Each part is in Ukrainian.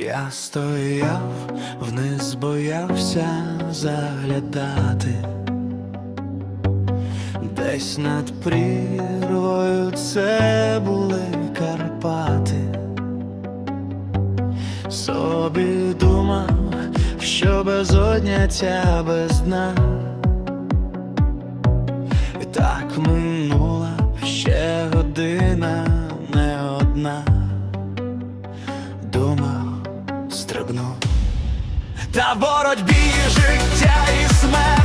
Я стояв, вниз боявся заглядати, десь над прірвою це були Карпати. Собі думав, що без одняття без дна. І так минула Та боротьбі життя і смерті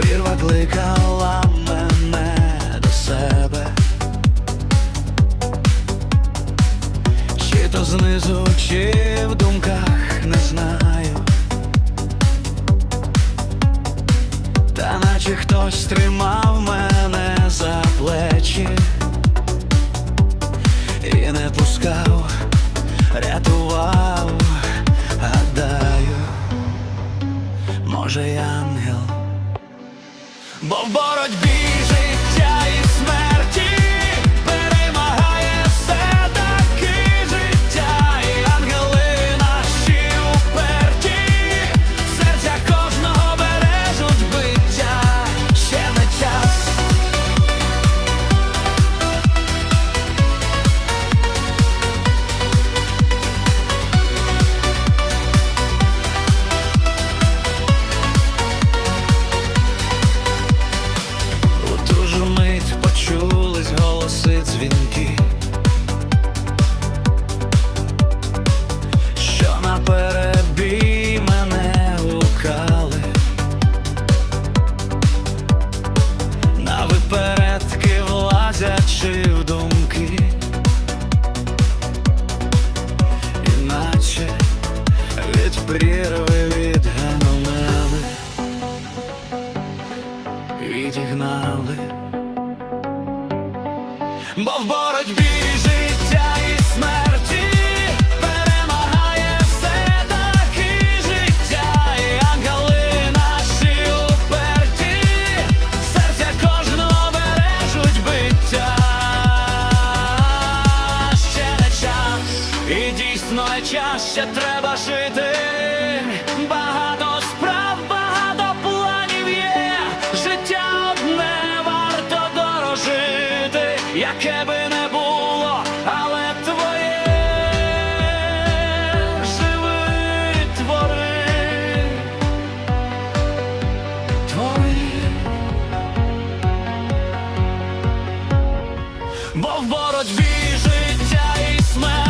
прірва кликала мене до себе, чи то знизу, чи в думках не знаю, та наче хтось тримав мене за плечі. І не пускав, рятував, гадаю. Може, я бо в боротьбі влазячи думки, іначе від прірви відгамали відігнали. Бо в боротьбі ще треба жити. Багато справ, багато планів є. Життя одне варто дорожити, яке би не було, але твоє живи, твори, твори. Бо в боротьбі життя і смерті